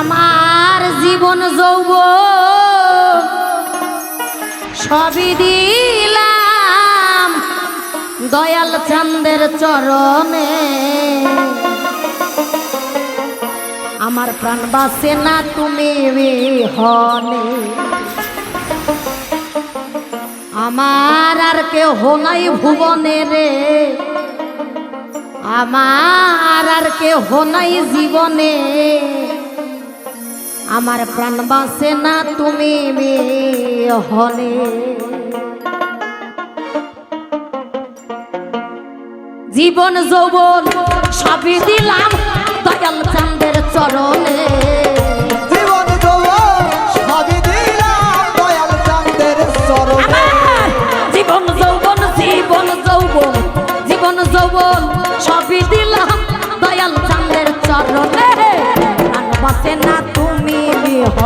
আমার জীবন যৌব সবই দিলাম দয়াল চান্দের চরণে। আমার প্রাণ বাসে না তুমি হনে আমার আর কেউ নাই ভুবনে রে। আমার আর কেহ নাই জীবনে। আমার প্রাণ বাসে না তুমি হলে। জীবন যৌবন সবই দিলাম দয়াল চান্দের চরণে।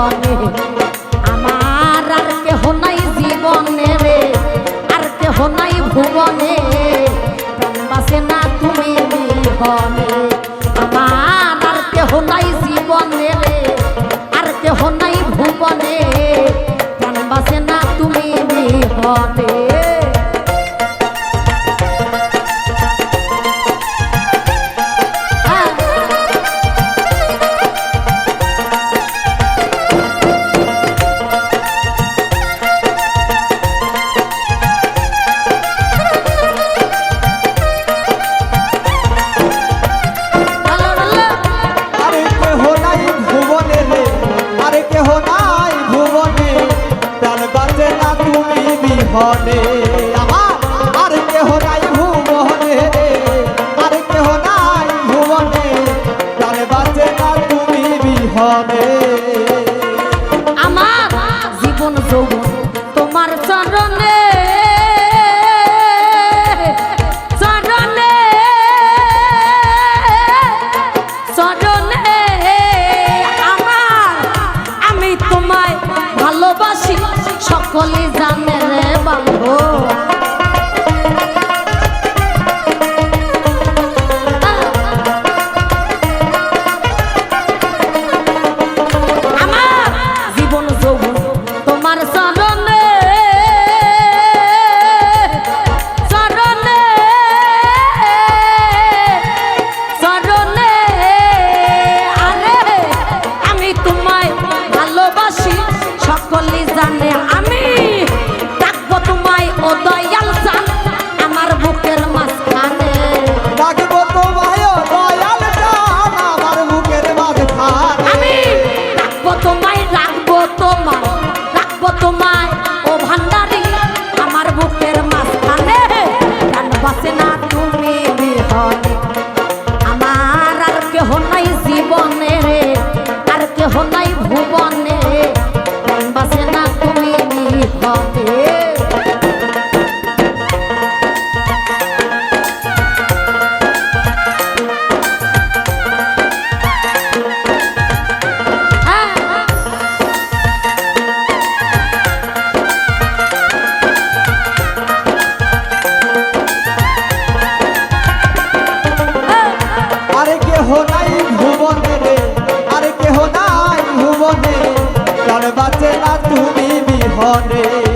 বিহনে বিহনে আমার আর কেহ নাই ভুবনে আরে কেহ নাই ভুবনে। প্রাণ বাজে না তুমি বিহনে। আমার জীবন যৌবন তোমার চরণে। ভালোবাসি। সকলে জানে রে বান্ধব তোমায়। ও ভান্ডারি, আমার বুকের মাঝখানে গান বাসে না তুমি বিহনে। আমার আর কেহ নাই জীবনে রে, আর কেহ নাই ভুবনে। গান বাসে না তুমি বিহনে। বিহনে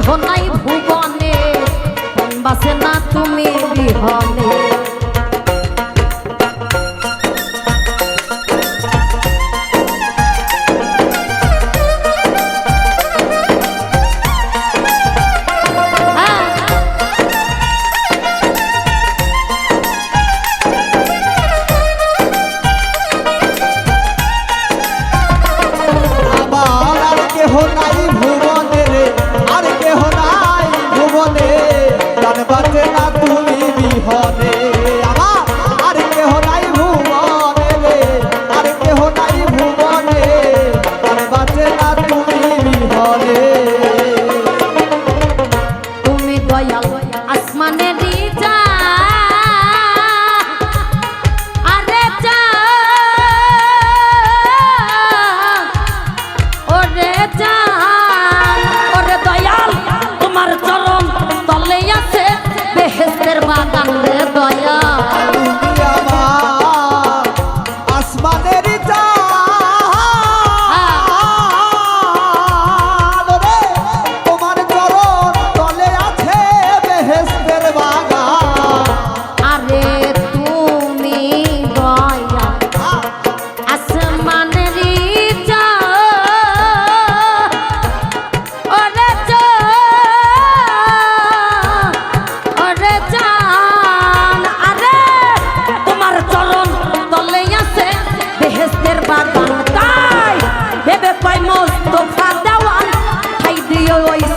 কেহ নাই ভুবনে বাসে না তুমি বিহনে। होना